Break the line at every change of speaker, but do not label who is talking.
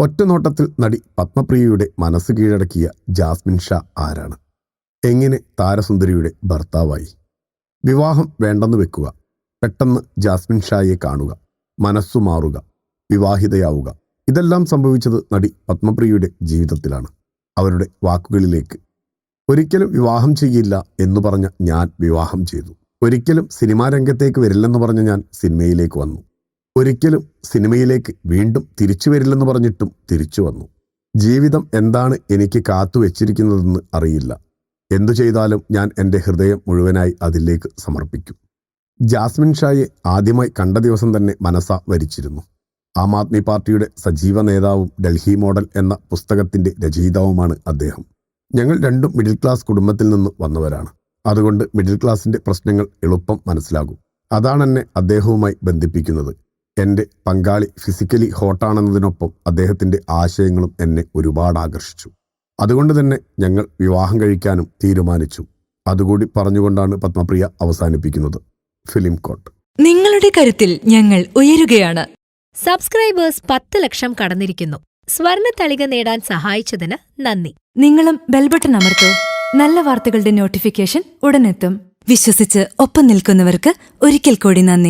ഒറ്റനോട്ടത്തിൽ നടി പത്മപ്രിയയുടെ മനസ്സ് കീഴടക്കിയ ജാസ്മിൻ ഷാ ആരാണ്? എങ്ങനെ താരസുന്ദരിയുടെ ഭർത്താവായി? വിവാഹം വേണ്ടെന്ന് വെക്കുക പെട്ടെന്ന് ജാസ്മിൻ ഷായെ കാണുക മനസ്സു മാറുക വിവാഹിതയാവുക. ഇതെല്ലാം സംഭവിച്ചത് നടി പത്മപ്രിയയുടെ ജീവിതത്തിലാണ്. അവരുടെ വാക്കുകളിലേക്ക് ഒരിക്കലും വിവാഹം ചെയ്യില്ല എന്ന് പറഞ്ഞ ഞാൻ വിവാഹം ചെയ്തു. ഒരിക്കലും സിനിമാ രംഗത്തേക്ക് വരില്ലെന്ന് പറഞ്ഞ ഞാൻ സിനിമയിലേക്ക് വന്നു. ഒരിക്കലും സിനിമയിലേക്ക് വീണ്ടും തിരിച്ചു വരില്ലെന്ന് പറഞ്ഞിട്ടും തിരിച്ചു വന്നു. ജീവിതം എന്താണ് എനിക്ക് കാത്തു വെച്ചിരിക്കുന്നതെന്ന് അറിയില്ല. എന്തു ചെയ്താലും ഞാൻ എന്റെ ഹൃദയം മുഴുവനായി അതിലേക്ക് സമർപ്പിക്കും. ജാസ്മിൻ ഷായെ ആദ്യമായി കണ്ട ദിവസം തന്നെ മനസ്സ വരിച്ചിരുന്നു. ആം ആദ്മി പാർട്ടിയുടെ സജീവ നേതാവും ഡൽഹി മോഡൽ എന്ന പുസ്തകത്തിന്റെ രചയിതാവുമാണ് അദ്ദേഹം. ഞങ്ങൾ രണ്ടും മിഡിൽ ക്ലാസ് കുടുംബത്തിൽ നിന്ന് വന്നവരാണ്. അതുകൊണ്ട് മിഡിൽ ക്ലാസിന്റെ പ്രശ്നങ്ങൾ എളുപ്പം മനസ്സിലാകും. അതാണ് എന്നെ അദ്ദേഹവുമായി ബന്ധിപ്പിക്കുന്നത്. എന്റെ പങ്കാളി ഫിസിക്കലി ഹോട്ടാണെന്നതിനൊപ്പം അദ്ദേഹത്തിന്റെ ആശയങ്ങളും എന്നെ ഒരുപാട് ആകർഷിച്ചു അതുകൊണ്ട് തന്നെ ഞങ്ങൾ വിവാഹം കഴിക്കാനും തീരുമാനിച്ചു. അതുകൂടി പറഞ്ഞുകൊണ്ടാണ് പത്മപ്രിയ അവസാനിപ്പിക്കുന്നത്. ഫിലിം കോട്ട്.
നിങ്ങളുടെ കരുത്തിൽ ഞങ്ങൾ ഉയരുകയാണ്.
സബ്സ്ക്രൈബേഴ്സ് പത്ത് ലക്ഷം കടന്നിരിക്കുന്നു. സ്വർണ തളിക നേടാൻ സഹായിച്ചതിന് നന്ദി.
നിങ്ങളും ബെൽബട്ടൺ അമർത്തോ. നല്ല വാർത്തകളുടെ നോട്ടിഫിക്കേഷൻ ഉടനെത്തും. വിശ്വസിച്ച് ഒപ്പം നിൽക്കുന്നവർക്ക് ഒരിക്കൽ കൂടി നന്ദി.